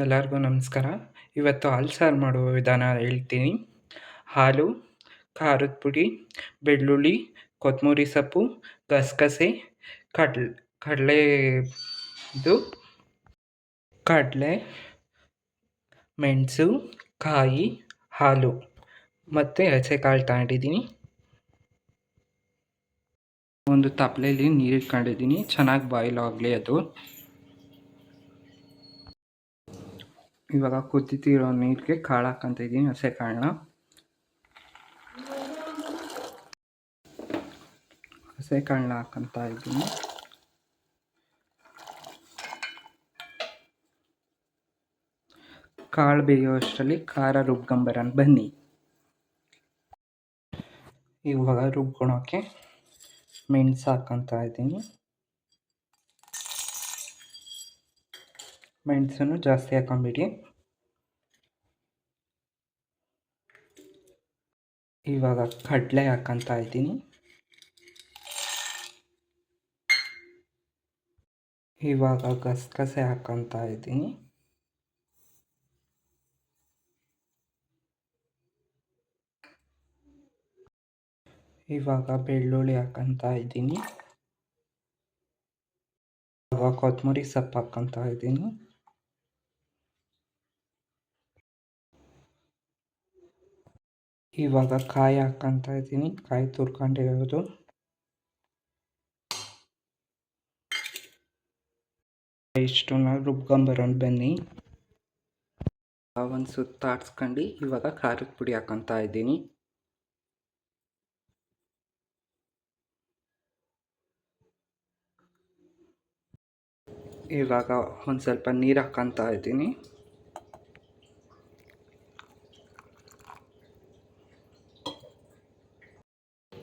ಎಲ್ಲರಿಗೂ ನಮಸ್ಕಾರ. ಇವತ್ತು ಹಾಲು ಸಾರು ಮಾಡುವ ವಿಧಾನ ಹೇಳ್ತೀನಿ. ಹಾಲು, ಖಾರದ ಪುಡಿ, ಬೆಳ್ಳುಳ್ಳಿ ಕೊತ್ತಂಬರಿ ಸೊಪ್ಪು, ಗಸಗಸೆ, ಕಡ್ಲೆ, ಕಡಲೆ ಇದು, ಕಡಲೆ, ಮೆಣಸು, ಕಾಯಿ, ಹಾಲು ಮತ್ತು ಹಸೆಕಾಳು ತಗೊಂಡಿದ್ದೀನಿ. ಒಂದು ತಪ್ಪಲೆಯಲ್ಲಿ ನೀರು ಇಟ್ಕೊಂಡಿದ್ದೀನಿ. ಚೆನ್ನಾಗಿ ಬಾಯ್ಲ್ ಆಗಲಿ ಅದು. ಇವಾಗ ಕುದಿತಿರೋ ನೀರಿಗೆ ಕಾಳು ಹಾಕೊಂತ ಇದ್ದೀನಿ, ಹಸೆ ಕಾಳನ್ನ. ಹಸೆ ಕಾಳನ್ನ ಹಾಕೊಂತ ಇದ್ದೀನಿ. ಕಾಳು ಬೇಯೋ ಅಷ್ಟರಲ್ಲಿ ಖಾರ ರುಬ್ಕೊಂಬರೋಣ ಬನ್ನಿ. ಇವಾಗ ರುಬ್ಕೊಳೋಕ್ಕೆ ಮೆಣಸು ಹಾಕ್ಕೊತಾ ಇದ್ದೀನಿ. ಮೆಣಸನ್ನು ಜಾಸ್ತಿ ಹಾಕೊಂಬಿಡಿ ಇವಾಗ ಕಡಲೆ ಹಾಕ್ಕೊತಾ ಇದ್ದೀನಿ. ಇವಾಗ ಗಸಗಸೆ ಹಾಕ್ಕೊತಾ ಇದ್ದೀನಿ. ಇವಾಗ ಬೆಳ್ಳುಳ್ಳಿ ಹಾಕ್ಕೊತಾ ಇದ್ದೀನಿ. ಇವಾಗ ಕೊತ್ತಂಬರಿ ಸೊಪ್ಪು ಹಾಕ್ಕೊತಾ ಇದ್ದೀನಿ. ಇವಾಗ ಕಾಯಿ ಹಾಕ್ಕೊಂತ ಇದ್ದೀನಿ. ಕಾಯಿ ತುರ್ಕೊಂಡಿರೋದು ಇಷ್ಟನ್ನ ರುಬ್ಕೊಂಬರೋಣ ಬನ್ನಿ. ಒಂದು ಸುತ್ತ ಆಡ್ಸ್ಕೊಂಡು ಇವಾಗ ಖಾರದ ಪುಡಿ ಹಾಕೊತಾ ಇದ್ದೀನಿ. ಇವಾಗ ಒಂದು ಸ್ವಲ್ಪ ನೀರು ಹಾಕ್ಕೊತಾ ಇದ್ದೀನಿ.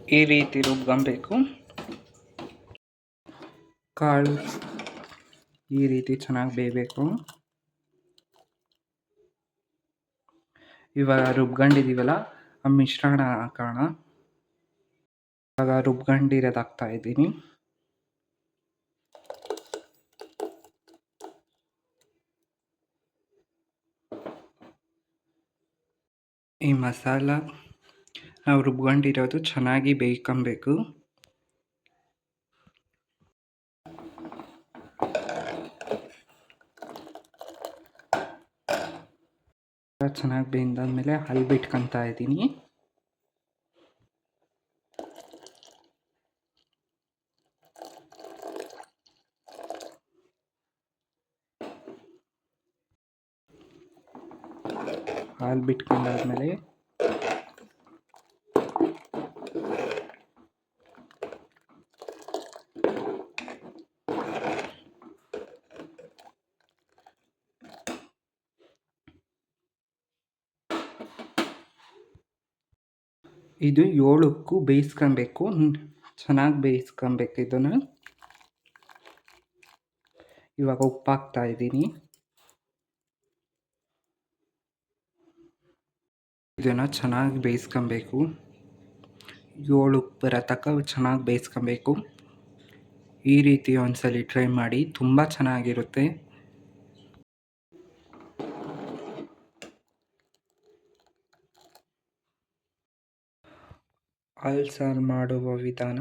ಈ ರೀತಿ ರುಬ್ಕೊಬೇಕು ಕಾಳು ಈ ರೀತಿ ಚೆನ್ನಾಗಿ ಬೇಯಬೇಕು. ಇವಾಗ ರುಬ್ಕೊಂಡಿದ್ದೀವಲ್ಲ ಆ ಮಿಶ್ರಣ ಹಾಕೋಣ. ಇವಾಗ ರುಬ್ಕೊಂಡಿರೋದು ಇದ್ದೀನಿ. ಈ ಮಸಾಲ ನಾವು ರುಬ್ಕೊಂಡಿರೋದು ಚೆನ್ನಾಗಿ ಬೇಯ್ಕೊಬೇಕು. ಚೆನ್ನಾಗಿ ಬೇಯ್ದಾದ್ಮೇಲೆ ಹಾಲು ಬಿಟ್ಕೊತಾ ಇದ್ದೀನಿ. ಹಾಲು ಬಿಟ್ಕೊಂಡಾದ್ಮೇಲೆ ಇದು ಏಳಕ್ಕೂ ಬೇಯಿಸ್ಕೊಬೇಕು. ಚೆನ್ನಾಗಿ ಬೇಯಿಸ್ಕೊಬೇಕು ಇದನ್ನು. ಇವಾಗ ಉಪ್ಪು ಹಾಕ್ತಾ ಇದ್ದೀನಿ. ಇದನ್ನು ಚೆನ್ನಾಗಿ ಬೇಯಿಸ್ಕೊಬೇಕು. ಏಳು ಬರೋ ತನಕ ಚೆನ್ನಾಗಿ ಬೇಯಿಸ್ಕೊಬೇಕು. ಈ ರೀತಿ ಒಂದ್ಸಲಿ ಟ್ರೈ ಮಾಡಿ, ತುಂಬ ಚೆನ್ನಾಗಿರುತ್ತೆ. ಅಲ್ಸರ್ ಮಾಡುವ ವಿಧಾನ